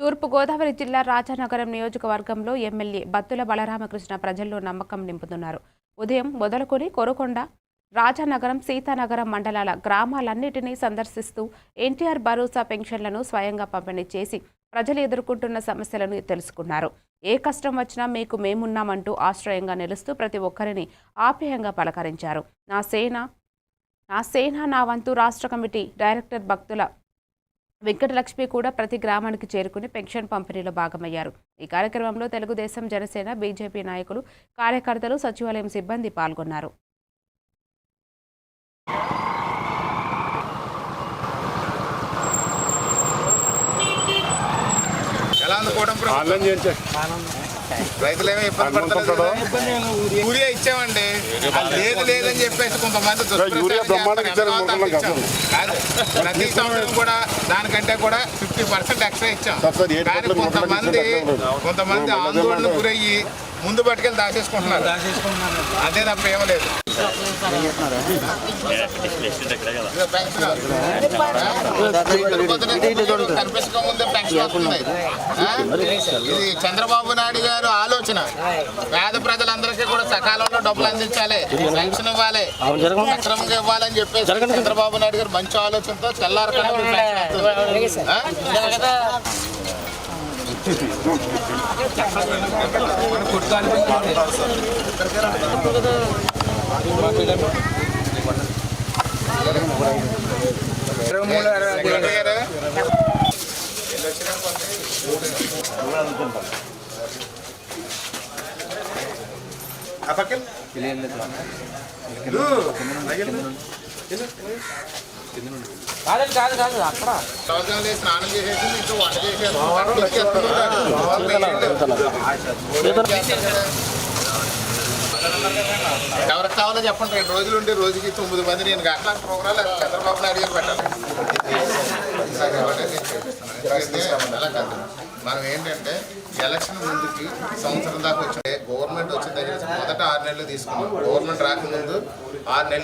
తూర్పుగోదావరి జిల్లా రాజానగరం నియోజకవర్గంలో ఎమ్మెల్యే బత్తుల బలరామకృష్ణ ప్రజల్లో నమ్మకం నింపుతున్నారు. ఉదయం మొదలుకొని కొరుకొండ రాజానగరం సీతానగరం మండలాల గ్రామాలన్నిటినీ సందర్శిస్తూ ఎన్టీఆర్ భరోసా పెన్షన్లను స్వయంగా పంపిణీ చేసి ప్రజలు ఎదుర్కొంటున్న సమస్యలను తెలుసుకున్నారు. ఏ కష్టం వచ్చినా మీకు మేమున్నామంటూ ఆశ్రయంగా నిలుస్తూ ప్రతి ఒక్కరిని ఆప్యాయంగా పలకరించారు. నా సేన నా సేన నా వంతు రాష్ట్ర కమిటీ డైరెక్టర్ భక్తుల వెంకటలక్ష్మి కూడా ప్రతి గ్రామానికి చేరుకుని పెన్షన్ పంపిణీలో భాగమయ్యారు. ఈ కార్యక్రమంలో తెలుగుదేశం జనసేన బీజేపీ నాయకులు కార్యకర్తలు సచివాలయం సిబ్బంది పాల్గొన్నారు. ఎలా రైతులేమో ఇబ్బంది యూరియా ఇచ్చామండి అది లేదు లేదని చెప్పేసి కొంతమంది ప్రతి సంవత్సరం కూడా దానికంటే కూడా ఫిఫ్టీ పర్సెంట్ ఎక్స్ట్రా ఇచ్చాం కానీ కొంతమంది కొంతమంది. ఆందోళన గురయ్యి ముందు పట్టుకెళ్ళి దాచేసుకుంటున్నారు అదే తప్ప ఏమీ లేదు ఇదిగో పెన్షన్. పొద్దున కనిపించకముందే ఇది చంద్రబాబు నాయుడు గారు ఆలోచన. పేద ప్రజలందరికీ కూడా సకాలంలో డబ్బులు అందించాలి. పెన్షన్ ఇవ్వాలి. సక్రమంగా ఇవ్వాలని చెప్పేసి చంద్రబాబు నాయుడు గారు మంచి ఆలోచనతో తెల్లారకుండా మీకు పెన్షన్ వస్తుంది. ఆ? పక్కన కాదు కాదు కాదు అక్కడ. స్నానం చేసేసి మీకు వంట చేసేసి ఎవరికి కావాలో చెప్పండి. రెండు రోజులు ఉంటే రోజుకి తొమ్మిది మంది నేను కాక ప్రోగ్రాలు చంద్రబాబు కాదు. మనం ఏంటంటే ఎలక్షన్ ముందుకి సంవత్సరం దాకా వచ్చే గవర్నమెంట్ వచ్చిన దగ్గర మొదట ఆరు నెలలు తీసుకున్నాం గవర్నమెంట్ రాకముందు ఆరు నెలలు